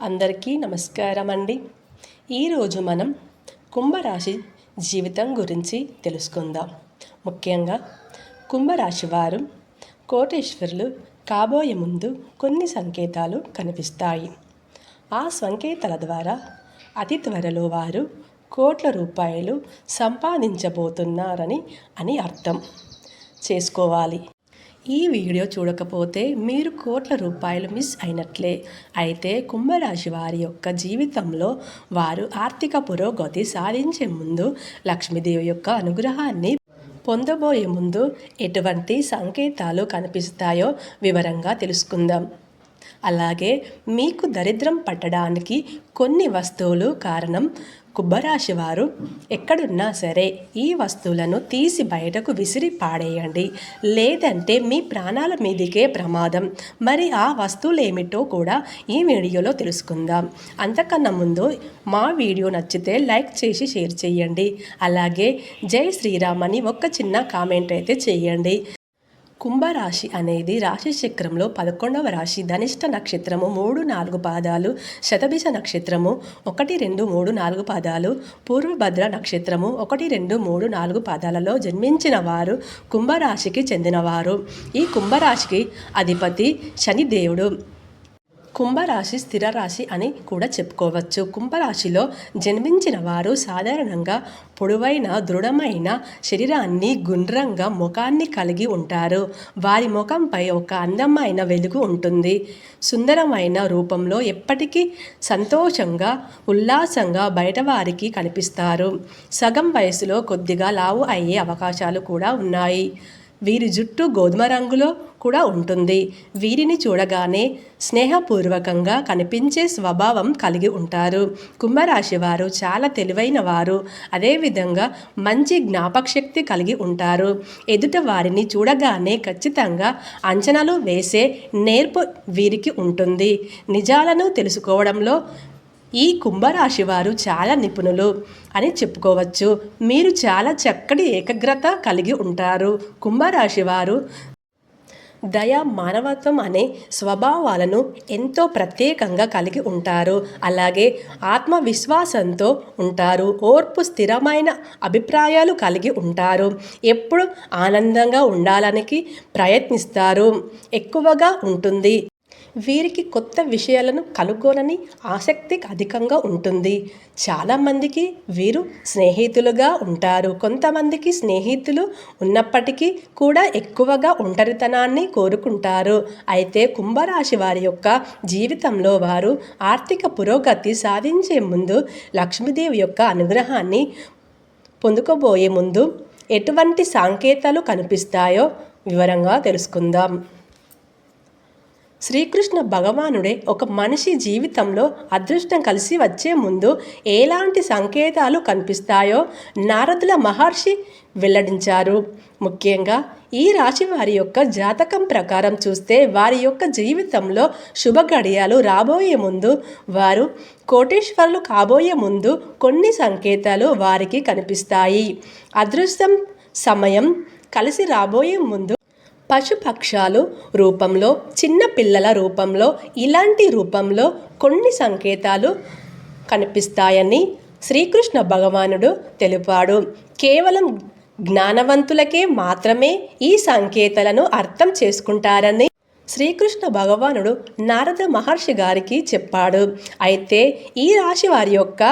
అందరికీ నమస్కారం అండి ఈరోజు మనం కుంభరాశి జీవితం గురించి తెలుసుకుందాం. ముఖ్యంగా కుంభరాశి వారు కోటేశ్వరులు కాబోయే ముందు కొన్ని సంకేతాలు కనిపిస్తాయి. ఆ సంకేతాల ద్వారా అతి త్వరలో వారు కోట్ల రూపాయలు సంపాదించబోతున్నారని అని అర్థం. చేసుకోవాలి. ఈ వీడియో చూడకపోతే మీరు కోట్ల రూపాయలు మిస్ అయినట్లే. అయితే కుంభరాశి వారి యొక్క జీవితంలో వారు ఆర్థిక పురోగతి సాధించే ముందు లక్ష్మీదేవి యొక్క అనుగ్రహాన్ని పొందబోయే ముందు ఎటువంటి సంకేతాలు కనిపిస్తాయో వివరంగా తెలుసుకుందాం. అలాగే మీకు దరిద్రం పట్టడానికి కొన్ని వస్తువులు కారణం కుబ్బరాశి వారు ఎక్కడున్నా సరే ఈ వస్తువులను తీసి బయటకు విసిరి పాడేయండి. లేదంటే మీ ప్రాణాల మీదికే ప్రమాదం. మరి ఆ వస్తువులు ఏమిటో కూడా ఈ వీడియోలో తెలుసుకుందాం. అంతకన్నా ముందు మా వీడియో నచ్చితే లైక్ చేసి షేర్ చేయండి. అలాగే జై శ్రీరామ్ అని ఒక చిన్న కామెంట్ అయితే చేయండి. కుంభరాశి అనేది రాశి చక్రంలో పదకొండవ రాశి ధనిష్ట నక్షత్రము మూడు నాలుగు పాదాలు శతభిష నక్షత్రము ఒకటి రెండు మూడు నాలుగు పాదాలు పూర్వభద్ర నక్షత్రము ఒకటి రెండు మూడు నాలుగు పాదాలలో జన్మించిన వారు కుంభరాశికి చెందినవారు. ఈ కుంభరాశికి అధిపతి శనిదేవుడు కుంభరాశి స్థిర రాశి అని కూడా చెప్పుకోవచ్చు. కుంభరాశిలో జన్మించిన వారు సాధారణంగా పొడవైన దృఢమైన శరీరాన్ని గుండ్రంగా ముఖాన్ని కలిగి ఉంటారు. వారి ముఖంపై ఒక అందమైన వెలుగు ఉంటుంది. సుందరమైన రూపంలో ఎప్పటికీ సంతోషంగా ఉల్లాసంగా బయటవారికి కనిపిస్తారు. సగం వయసులో కొద్దిగా లావు అయ్యే అవకాశాలు కూడా ఉన్నాయి. వీరి జుట్టు గోధుమ రంగులో కూడా ఉంటుంది. వీరిని చూడగానే స్నేహపూర్వకంగా కనిపించే స్వభావం కలిగి ఉంటారు. కుంభరాశి వారు చాలా తెలివైన వారు. అదేవిధంగా మంచి జ్ఞాపకశక్తి కలిగి ఉంటారు. ఎదుట వారిని చూడగానే ఖచ్చితంగా అంచనాలు వేసే నేర్పు వీరికి ఉంటుంది. నిజాలను తెలుసుకోవడంలో ఈ కుంభరాశి వారు చాలా నిపుణులు అని చెప్పుకోవచ్చు. మీరు చాలా చక్కటి ఏకాగ్రత కలిగి ఉంటారు. కుంభరాశి వారు దయ మానవత్వం అనే స్వభావాలను ఎంతో ప్రత్యేకంగా కలిగి ఉంటారు. అలాగే ఆత్మవిశ్వాసంతో ఉంటారు. ఓర్పు స్థిరమైన అభిప్రాయాలు కలిగి ఉంటారు. ఎప్పుడు ఆనందంగా ఉండాలనికి ప్రయత్నిస్తారు. ఎక్కువగా ఉంటుంది. వీరికి కొత్త విషయాలను కనుగొనని ఆసక్తి అధికంగా ఉంటుంది. చాలామందికి వీరు స్నేహితులుగా ఉంటారు. కొంతమందికి స్నేహితులు ఉన్నప్పటికీ కూడా ఎక్కువగా ఒంటరితనాన్ని కోరుకుంటారు. అయితే కుంభరాశి వారి యొక్క జీవితంలో వారు ఆర్థిక పురోగతి సాధించే ముందు లక్ష్మీదేవి యొక్క అనుగ్రహాన్ని పొందుకోబోయే ముందు ఎటువంటి సంకేతాలు కనిపిస్తాయో వివరంగా తెలుసుకుందాం. శ్రీకృష్ణ భగవానుడే ఒక మనిషి జీవితంలో అదృష్టం కలిసి వచ్చే ముందు ఎలాంటి సంకేతాలు కనిపిస్తాయో నారదుల మహర్షి వెల్లడించారు. ముఖ్యంగా ఈ రాశి వారి యొక్క జాతకం ప్రకారం చూస్తే వారి యొక్క జీవితంలో శుభ గడియాలు రాబోయే ముందు వారు కోటేశ్వరులు కాబోయే ముందు కొన్ని సంకేతాలు వారికి కనిపిస్తాయి. అదృష్టం సమయం కలిసి రాబోయే ముందు పశుపక్షాలు రూపంలో చిన్న పిల్లల రూపంలో ఇలాంటి రూపంలో కొన్ని సంకేతాలు కనిపిస్తాయని శ్రీకృష్ణ భగవానుడు తెలిపాడు. కేవలం జ్ఞానవంతులకే మాత్రమే ఈ సంకేతాలను అర్థం చేసుకుంటారని శ్రీకృష్ణ భగవానుడు నారద మహర్షి గారికి చెప్పాడు. అయితే ఈ రాశి వారి యొక్క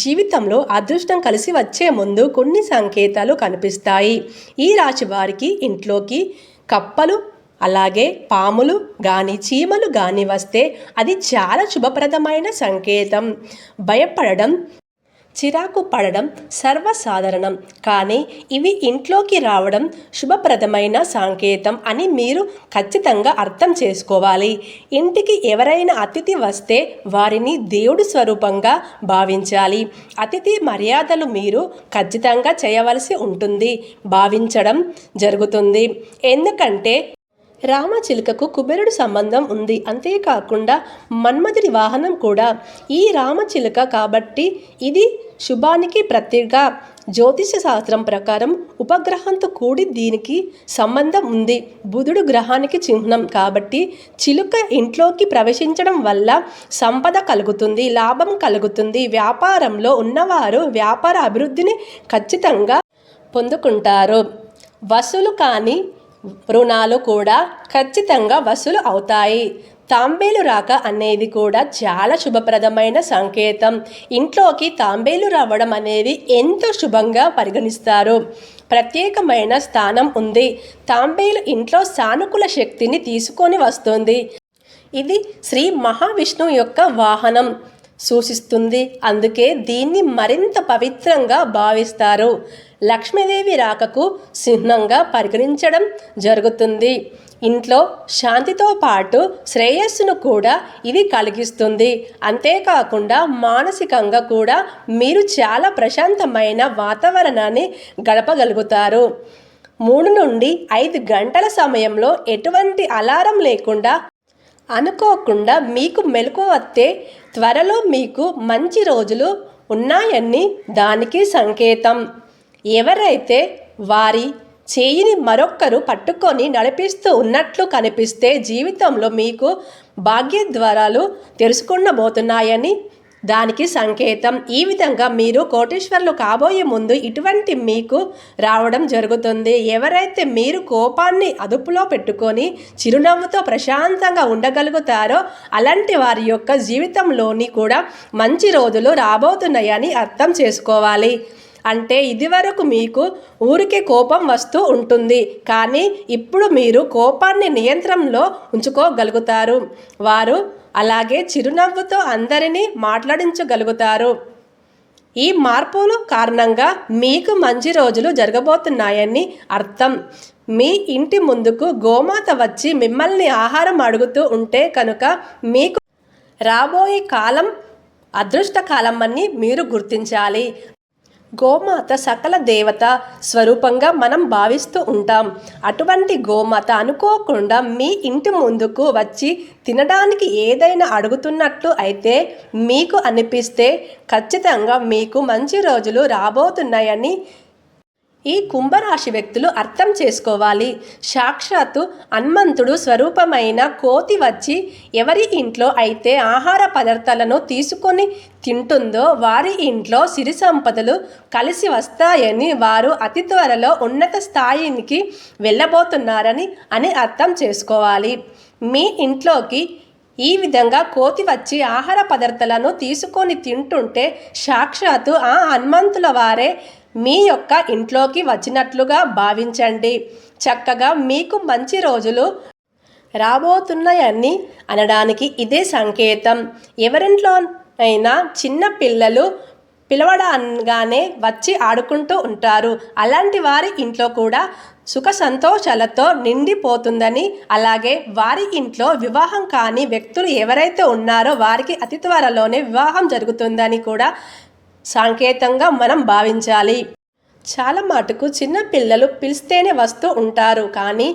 జీవితంలో అదృష్టం కలిసి వచ్చే ముందు కొన్ని సంకేతాలు కనిపిస్తాయి. ఈ రాశి వారికి ఇంట్లోకి కప్పలు అలాగే పాములు కానీ చీమలు కానీ వస్తే అది చాలా శుభప్రదమైన సంకేతం. భయపడడం చిరాకు పడడం సర్వసాధారణం. కానీ ఇవి ఇంట్లోకి రావడం శుభప్రదమైన సంకేతం అని మీరు ఖచ్చితంగా అర్థం చేసుకోవాలి. ఇంటికి ఎవరైనా అతిథి వస్తే వారిని దేవుడి స్వరూపంగా భావించాలి. అతిథి మర్యాదలు మీరు ఖచ్చితంగా చేయవలసి ఉంటుంది. భావించడం జరుగుతుంది. ఎందుకంటే రామచిలుకకు కుబేరుడు సంబంధం ఉంది. అంతేకాకుండా మన్మధుడి వాహనం కూడా ఈ రామచిలుక కాబట్టి ఇది శుభానికి ప్రత్యేక జ్యోతిష శాస్త్రం ప్రకారం ఉపగ్రహంతో కూడి దీనికి సంబంధం ఉంది. బుధుడు గ్రహానికి చిహ్నం కాబట్టి చిలుక ఇంట్లోకి ప్రవేశించడం వల్ల సంపద కలుగుతుంది లాభం కలుగుతుంది. వ్యాపారంలో ఉన్నవారు వ్యాపార అభివృద్ధిని ఖచ్చితంగా పొందుకుంటారు. వసూలు కానీ రుణాలు కూడా ఖచ్చితంగా వసూలు అవుతాయి. తాంబేలు రాక అనేది కూడా చాలా శుభప్రదమైన సంకేతం. ఇంట్లోకి తాంబేలు రావడం అనేది ఎంతో శుభంగా పరిగణిస్తారు. ప్రత్యేకమైన స్థానం ఉంది. తాంబేలు ఇంట్లో సానుకూల శక్తిని తీసుకొని వస్తుంది. ఇది శ్రీ మహావిష్ణువు యొక్క వాహనం. సూచిస్తుంది. అందుకే దీన్ని మరింత పవిత్రంగా భావిస్తారు. లక్ష్మీదేవి రాకకు చిహ్నంగా పరిగణించడం జరుగుతుంది. ఇంట్లో శాంతితో పాటు శ్రేయస్సును కూడా ఇది కలిగిస్తుంది. అంతేకాకుండా మానసికంగా కూడా మీరు చాలా ప్రశాంతమైన వాతావరణాన్ని గడపగలుగుతారు. మూడు నుండి ఐదు గంటల సమయంలో ఎటువంటి అలారం లేకుండా అనుకోకుండా మీకు మెలకు వస్తే త్వరలో మీకు మంచి రోజులు ఉన్నాయని దానికి సంకేతం. ఎవరైతే వారి చేయిని మరొక్కరు పట్టుకొని నడిపిస్తూ ఉన్నట్లు కనిపిస్తే జీవితంలో మీకు భాగ్యద్వారాలు తెలుసుకున్నబోతున్నాయని దానికి సంకేతం. ఈ విధంగా మీరు కోటేశ్వర్లు కాబోయే ముందు ఇటువంటి మీకు రావడం జరుగుతుంది. ఎవరైతే మీరు కోపాన్ని అదుపులో పెట్టుకొని చిరునవ్వుతో ప్రశాంతంగా ఉండగలుగుతారో అలాంటి వారి యొక్క జీవితంలోని కూడా మంచి రోజులు రాబోతున్నాయని అర్థం చేసుకోవాలి. అంటే ఇదివరకు మీకు ఊరికే కోపం వస్తూ ఉంటుంది. కానీ ఇప్పుడు మీరు కోపాన్ని నియంత్రణలో ఉంచుకోగలుగుతారు. వారు అలాగే చిరునవ్వుతో అందరినీ మాట్లాడించగలుగుతారు. ఈ మార్పులు కారణంగా మీకు మంచి రోజులు జరగబోతున్నాయని అర్థం. మీ ఇంటి ముందుకు గోమాత వచ్చి మిమ్మల్ని ఆహారం అడుగుతూ ఉంటే కనుక మీకు రాబోయే కాలం అదృష్ట కాలం అని మీరు గుర్తించాలి. గోమాత సకల దేవత స్వరూపంగా మనం భావిస్తూ ఉంటాం. అటువంటి గోమాత అనుకోకుండా మీ ఇంటి ముందుకు వచ్చి తినడానికి ఏదైనా అడుగుతున్నట్లు అయితే మీకు అనిపిస్తే ఖచ్చితంగా మీకు మంచి రోజులు రాబోతున్నాయని ఈ కుంభరాశి వ్యక్తులు అర్థం చేసుకోవాలి. సాక్షాత్తు హన్మంతుడు స్వరూపమైన కోతి వచ్చి ఎవరి ఇంట్లో అయితే ఆహార పదార్థాలను తీసుకొని తింటుందో వారి ఇంట్లో సిరి సంపదలు కలిసి వస్తాయని వారు అతి త్వరలో ఉన్నత స్థాయికి వెళ్ళబోతున్నారని అని అర్థం చేసుకోవాలి. మీ ఇంట్లోకి ఈ విధంగా కోతి వచ్చి ఆహార పదార్థాలను తీసుకొని తింటుంటే సాక్షాత్తు ఆ హనుమంతుల వారే మీ యొక్క ఇంట్లోకి వచ్చినట్లుగా భావించండి. చక్కగా మీకు మంచి రోజులు రాబోతున్నాయని అనడానికి ఇదే సంకేతం. ఎవరింట్లో అయినా చిన్న పిల్లలు పిలవడంగానే వచ్చి ఆడుకుంటూ ఉంటారు. అలాంటి వారి ఇంట్లో కూడా సుఖ సంతోషాలతో నిండిపోతుందని అలాగే వారి ఇంట్లో వివాహం కాని వ్యక్తులు ఎవరైతే ఉన్నారో వారికి అతి త్వరలోనే వివాహం జరుగుతుందని కూడా సాంకేతంగా మనం భావించాలి. చాలా మటుకు చిన్న పిల్లలు పిలిస్తేనే వస్తూ ఉంటారు. కానీ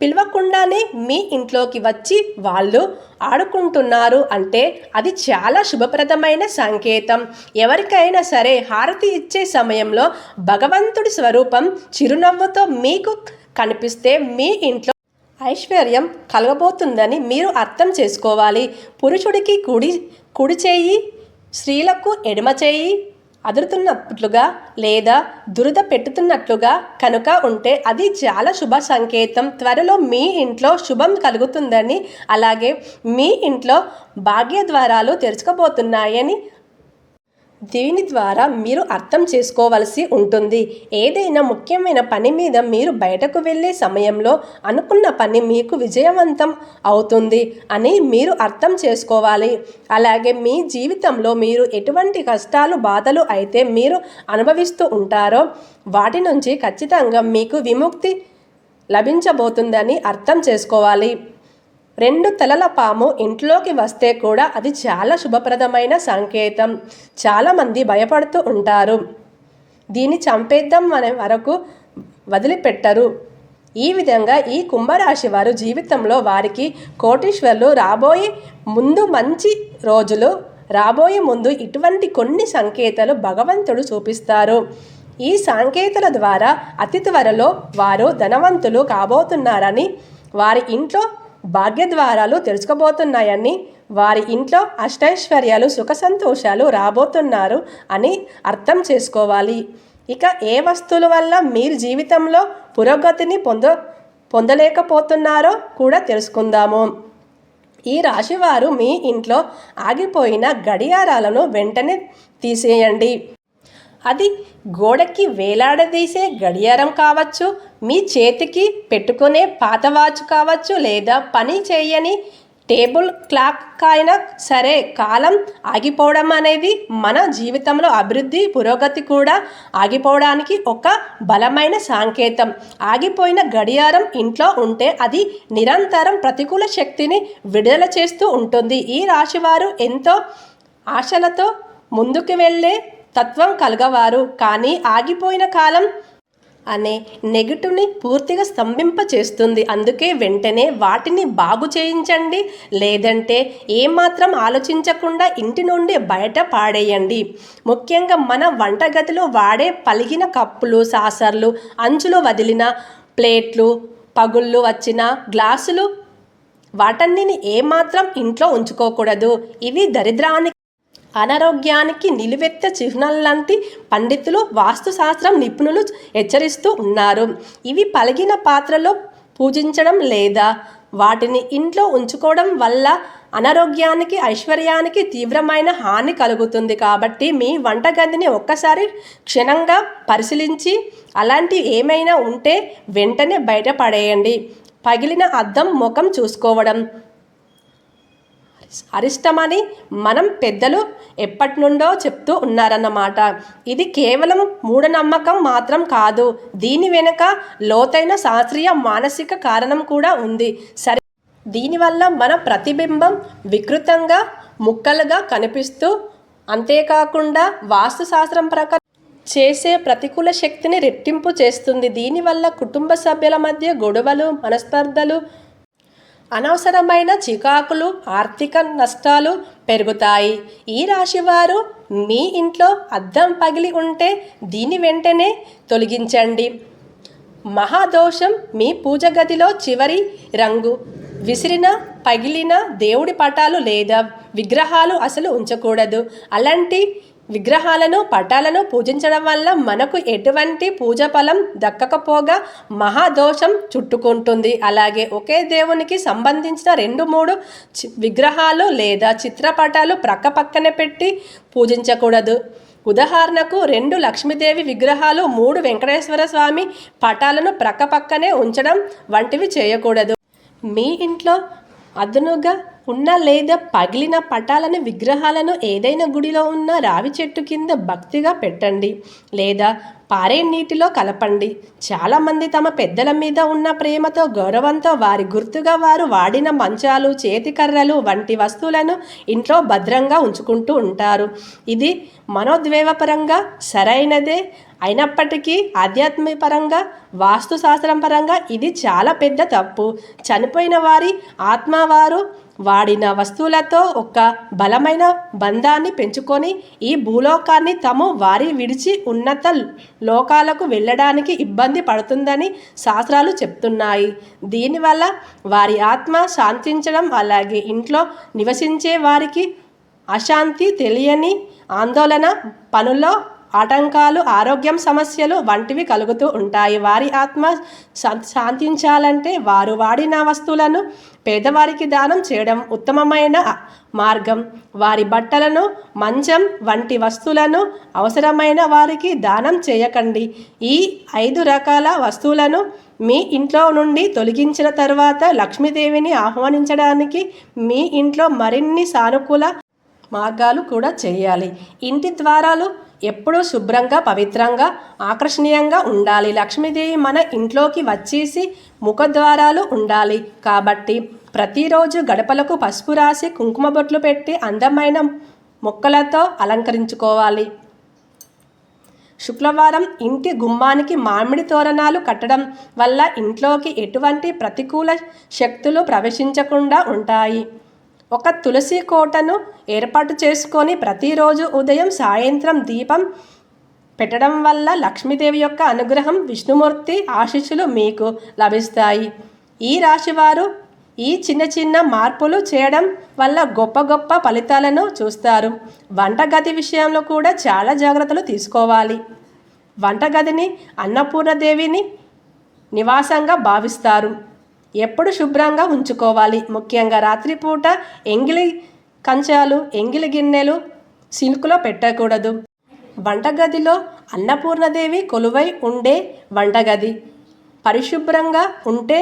పిలవకుండానే మీ ఇంట్లోకి వచ్చి వాళ్ళు ఆడుకుంటున్నారు అంటే అది చాలా శుభప్రదమైన సంకేతం. ఎవరికైనా సరే హారతి ఇచ్చే సమయంలో భగవంతుడి స్వరూపం చిరునవ్వుతో మీకు కనిపిస్తే మీ ఇంట్లో ఐశ్వర్యం కలగబోతుందని మీరు అర్థం చేసుకోవాలి. పురుషుడికి కుడి కుడి చేయి స్త్రీలకు ఎడమ చేయి అదురుతున్నట్లుగా లేదా దురద పెట్టుతున్నట్లుగా కనుక ఉంటే అది చాలా శుభ సంకేతం. త్వరలో మీ ఇంట్లో శుభం కలుగుతుందని అలాగే మీ ఇంట్లో భాగ్య ద్వారాలు తెరుచుకోబోతున్నాయని దీని ద్వారా మీరు అర్థం చేసుకోవలసి ఉంటుంది. ఏదైనా ముఖ్యమైన పని మీద మీరు బయటకు వెళ్ళే సమయంలో అనుకున్న పని మీకు విజయవంతం అవుతుంది అని మీరు అర్థం చేసుకోవాలి. అలాగే మీ జీవితంలో మీరు ఎటువంటి కష్టాలు బాధలు అయితే మీరు అనుభవిస్తూ ఉంటారో వాటి నుంచి ఖచ్చితంగా మీకు విముక్తి లభించబోతుందని అర్థం చేసుకోవాలి. రెండు తలల పాము ఇంట్లోకి వస్తే కూడా అది చాలా శుభప్రదమైన సంకేతం. చాలామంది భయపడుతూ ఉంటారు. దీన్ని చంపేద్దాం అనే వరకు వదిలిపెట్టరు. ఈ విధంగా ఈ కుంభరాశి వారు జీవితంలో వారికి కోటీశ్వర్లు రాబోయే ముందు మంచి రోజులు రాబోయే ముందు ఇటువంటి కొన్ని సంకేతాలు భగవంతుడు చూపిస్తారు. ఈ సంకేతాల ద్వారా అతి త్వరలో వారు ధనవంతులు కాబోతున్నారని వారి ఇంట్లో భాగ్యద్వారాలు తెరుచుకోబోతున్నాయని వారి ఇంట్లో అష్టైశ్వర్యాలు సుఖ సంతోషాలు రాబోతున్నారు అని అర్థం చేసుకోవాలి. ఇక ఏ వస్తువుల వల్ల మీరు జీవితంలో పురోగతిని పొంద పొందలేకపోతున్నారో కూడా తెలుసుకుందాము. ఈ రాశివారు మీ ఇంట్లో ఆగిపోయిన గడియారాలను వెంటనే తీసేయండి. అది గోడకి వేలాడదీసే గడియారం కావచ్చు మీ చేతికి పెట్టుకునే పాత వాచ్ కావచ్చు లేదా పని చేయని టేబుల్ క్లాక్ అయినా సరే కాలం ఆగిపోవడం అనేది మన జీవితంలో అభివృద్ధి పురోగతి కూడా ఆగిపోవడానికి ఒక బలమైన సంకేతం. ఆగిపోయిన గడియారం ఇంట్లో ఉంటే అది నిరంతరం ప్రతికూల శక్తిని విడుదల చేస్తూ ఉంటుంది. ఈ రాశివారు ఎంతో ఆశలతో ముందుకు వెళ్ళే తత్వం కలగవారు కానీ ఆగిపోయిన కాలం అనే నెగిటివ్ని పూర్తిగా స్తంభింపచేస్తుంది. అందుకే వెంటనే వాటిని బాగు చేయించండి. లేదంటే ఏమాత్రం ఆలోచించకుండా ఇంటి నుండి బయట పాడేయండి. ముఖ్యంగా మన వంటగదిలో వాడే పలిగిన కప్పులు సాసర్లు అంచులు వదిలిన ప్లేట్లు పగుళ్ళు వచ్చిన గ్లాసులు వాటన్నిని ఏమాత్రం ఇంట్లో ఉంచుకోకూడదు. ఇవి దరిద్రానికి అనారోగ్యానికి నిలువెత్త చిహ్నాలంటి పండితులు వాస్తుశాస్త్రం నిపుణులు హెచ్చరిస్తూ ఉన్నారు. ఇవి పలిగిన పాత్రలో పూజించడం లేదా వాటిని ఇంట్లో ఉంచుకోవడం వల్ల అనారోగ్యానికి ఐశ్వర్యానికి తీవ్రమైన హాని కలుగుతుంది కాబట్టి మీ వంటగదిని ఒక్కసారి క్షణంగా పరిశీలించి అలాంటివి ఏమైనా ఉంటే వెంటనే బయటపడేయండి. పగిలిన అద్దం ముఖం చూసుకోవడం. అరిష్టమని మనం పెద్దలు ఎప్పటి నుండో చెప్తూ ఉన్నారన్నమాట. ఇది కేవలం మూఢనమ్మకం మాత్రం కాదు. దీని వెనుక లోతైన శాస్త్రీయ మానసిక కారణం కూడా ఉంది. సరే దీనివల్ల మన ప్రతిబింబం వికృతంగా ముక్కలుగా కనిపిస్తూ అంతేకాకుండా వాస్తుశాస్త్రం ప్రకారం చేసే ప్రతికూల శక్తిని రెట్టింపు చేస్తుంది. దీనివల్ల కుటుంబ సభ్యుల మధ్య గొడవలు మనస్పర్ధలు అనవసరమైన చికాకులు ఆర్థిక నష్టాలు పెరుగుతాయి. ఈ రాశివారు మీ ఇంట్లో అద్దం పగిలి ఉంటే దీని వెంటనే తొలగించండి. మహాదోషం మీ పూజ గదిలో చివరి రంగు. విసిరిన పగిలిన దేవుడి పటాలు లేదా విగ్రహాలు అసలు ఉంచకూడదు. అలాంటి విగ్రహాలను పటాలను పూజించడం వల్ల మనకు ఎటువంటి పూజ ఫలం దక్కకపోగా మహాదోషం చుట్టుకుంటుంది. అలాగే ఒకే దేవునికి సంబంధించిన రెండు మూడు విగ్రహాలు లేదా చిత్రపటాలు ప్రక్క పక్కన పెట్టి పూజించకూడదు. ఉదాహరణకు రెండు లక్ష్మీదేవి విగ్రహాలు మూడు వెంకటేశ్వర స్వామి పటాలను ప్రక్క పక్కనే ఉంచడం వంటివి చేయకూడదు. మీ ఇంట్లో అదనుగా ఉన్న లేదా పగిలిన పటాలను విగ్రహాలను ఏదైనా గుడిలో ఉన్న రావి చెట్టు కింద భక్తిగా పెట్టండి. లేదా పారే నీటిలో కలపండి. చాలామంది తమ పెద్దల మీద ఉన్న ప్రేమతో గౌరవంతో వారి గుర్తుగా వారు వాడిన మంచాలు చేతికర్రలు వంటి వస్తువులను ఇంట్లో భద్రంగా ఉంచుకుంటూ ఉంటారు. ఇది మనోద్వేవపరంగా సరైనదే. అయినప్పటికీ ఆధ్యాత్మికపరంగా వాస్తుశాస్త్రం పరంగా ఇది చాలా పెద్ద తప్పు. చనిపోయిన వారి ఆత్మవారు వాడిన వస్తువులతో ఒక బలమైన బంధాన్ని పెంచుకొని ఈ భూలోకాన్ని తాము వారి విడిచి ఉన్నత లోకాలకు వెళ్ళడానికి ఇబ్బంది పడుతుందని శాస్త్రాలు చెప్తున్నాయి. దీనివల్ల వారి ఆత్మ శాంతించడం అలాగే ఇంట్లో నివసించే వారికి అశాంతి తెలియని ఆందోళన పనుల్లో ఆటంకాలు ఆరోగ్యం సమస్యలు వంటివి కలుగుతూ ఉంటాయి. వారి ఆత్మ శాంతించాలంటే వారు వాడిన వస్తువులను పేదవారికి దానం చేయడం ఉత్తమమైన మార్గం. వారి బట్టలను మంచం వంటి వస్తువులను అవసరమైన వారికి దానం చేయకండి. ఈ ఐదు రకాల వస్తువులను మీ ఇంట్లో నుండి తొలగించిన తర్వాత లక్ష్మీదేవిని ఆహ్వానించడానికి మీ ఇంట్లో మరిన్ని సానుకూల మార్గాలు కూడా చేయాలి. ఇంటి ద్వారాలు ఎప్పుడూ శుభ్రంగా పవిత్రంగా ఆకర్షణీయంగా ఉండాలి. లక్ష్మీదేవి మన ఇంట్లోకి వచ్చేసి ముఖద్వారాలు ఉండాలి. కాబట్టి ప్రతిరోజు గడపలకు పసుపు రాసి కుంకుమ బొట్లు పెట్టి అందమైన మొక్కలతో అలంకరించుకోవాలి. శుక్రవారం ఇంటి గుమ్మానికి మామిడి తోరణాలు కట్టడం వల్ల ఇంట్లోకి ఎటువంటి ప్రతికూల శక్తులు ప్రవేశించకుండా ఉంటాయి. ఒక తులసి కోటను ఏర్పాటు చేసుకొని ప్రతిరోజు ఉదయం సాయంత్రం దీపం పెట్టడం వల్ల లక్ష్మీదేవి యొక్క అనుగ్రహం విష్ణుమూర్తి ఆశీస్సులు మీకు లభిస్తాయి. ఈ రాశివారు ఈ చిన్న చిన్న మార్పులు చేయడం వల్ల గొప్ప గొప్ప ఫలితాలను చూస్తారు. వంటగది విషయంలో కూడా చాలా జాగ్రత్తలు తీసుకోవాలి. వంటగదిని అన్నపూర్ణదేవిని నివాసంగా భావిస్తారు. ఎప్పుడు శుభ్రంగా ఉంచుకోవాలి. ముఖ్యంగా రాత్రిపూట ఎంగిలి కంచాలు ఎంగిలి గిన్నెలు సిల్క్లో పెట్టకూడదు. వంటగదిలో అన్నపూర్ణదేవి కొలువై ఉండే వంటగది. పరిశుభ్రంగా ఉంటే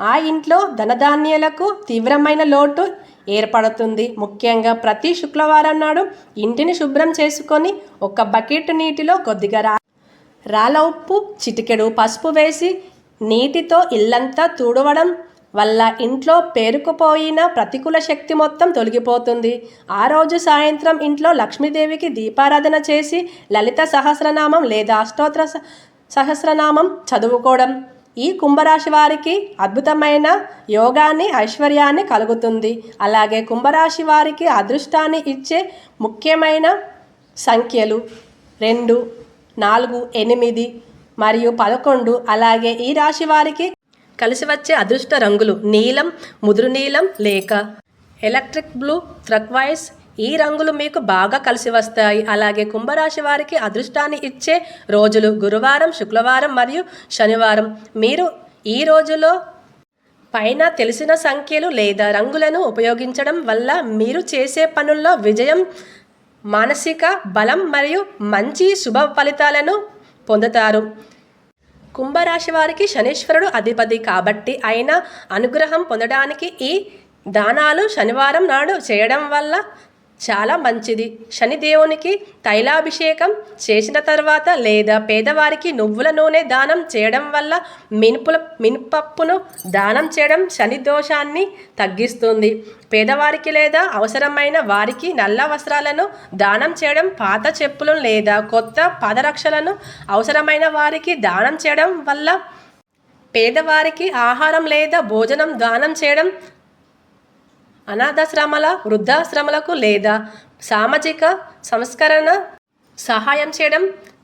ఆ ఇంట్లో ధనధాన్యాలకు తీవ్రమైన లోటు ఏర్పడుతుంది. ముఖ్యంగా ప్రతి శుక్రవారం నాడు ఇంటిని శుభ్రం చేసుకొని ఒక బకెట్ నీటిలో కొద్దిగా రా రాళ్ళ ఉప్పు చిటికెడు పసుపు వేసి నీటితో ఇల్లంతా తుడవడం వల్ల ఇంట్లో పేరుకుపోయిన ప్రతికూల శక్తి మొత్తం తొలగిపోతుంది. ఆ రోజు సాయంత్రం ఇంట్లో లక్ష్మీదేవికి దీపారాధన చేసి లలిత సహస్రనామం లేదా అష్టోత్తర స- సహస్రనామం చదువుకోవడం. ఈ కుంభరాశి వారికి అద్భుతమైన యోగాన్ని ఐశ్వర్యాన్ని కలుగుతుంది. అలాగే కుంభరాశి వారికి అదృష్టాన్ని ఇచ్చే ముఖ్యమైన సంఖ్యలు రెండు నాలుగు ఎనిమిది మరియు పదకొండు. అలాగే ఈ రాశి వారికి కలిసి వచ్చే అదృష్ట రంగులు నీలం ముదురు నీలం లేక ఎలక్ట్రిక్ బ్లూ త్రక్వైస్ ఈ రంగులు మీకు బాగా కలిసి వస్తాయి. అలాగే కుంభరాశి వారికి అదృష్టాన్ని ఇచ్చే రోజులు గురువారం శుక్రవారం మరియు శనివారం. మీరు ఈ రోజులో పైన తెలిసిన సంఖ్యలు లేదా రంగులను ఉపయోగించడం వల్ల మీరు చేసే పనుల్లో విజయం మానసిక బలం మరియు మంచి శుభ ఫలితాలను పొందుతారు. కుంభరాశి వారికి శనీశ్వరుడు అధిపతి కాబట్టి ఆయన అనుగ్రహం పొందడానికి ఈ దానాలు శనివారం నాడు చేయడం వల్ల చాలా మంచిది. శనిదేవునికి తైలాభిషేకం చేసిన తర్వాత లేదా పేదవారికి నువ్వుల నూనె దానం చేయడం వల్ల మినుపుల మినపప్పును దానం చేయడం శని దోషాన్ని తగ్గిస్తుంది. పేదవారికి లేదా అవసరమైన వారికి నల్ల వస్త్రాలను దానం చేయడం పాత చెప్పులు లేదా కొత్త పాదరక్షలను అవసరమైన వారికి దానం చేయడం వల్ల పేదవారికి ఆహారం లేదా భోజనం దానం చేయడం అనాథాశ్రమాల వృద్ధాశ్రమాలకు లేదా సామాజిక సంస్కరణ సహాయం చేయడం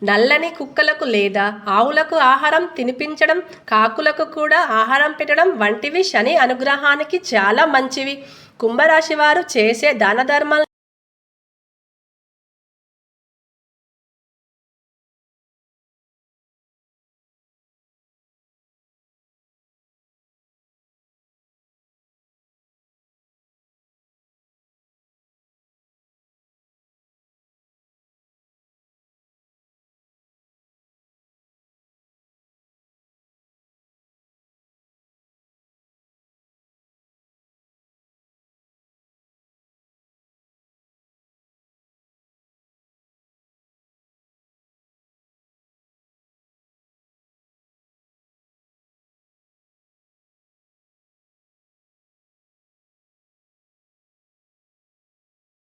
నల్లని కుక్కలకు లేదా ఆవులకు ఆహారం తినిపించడం కాకులకు కూడా ఆహారం పెట్టడం వంటివి శని అనుగ్రహానికి చాలా మంచివి. కుంభరాశి వారు చేసే దాన ధర్మాలు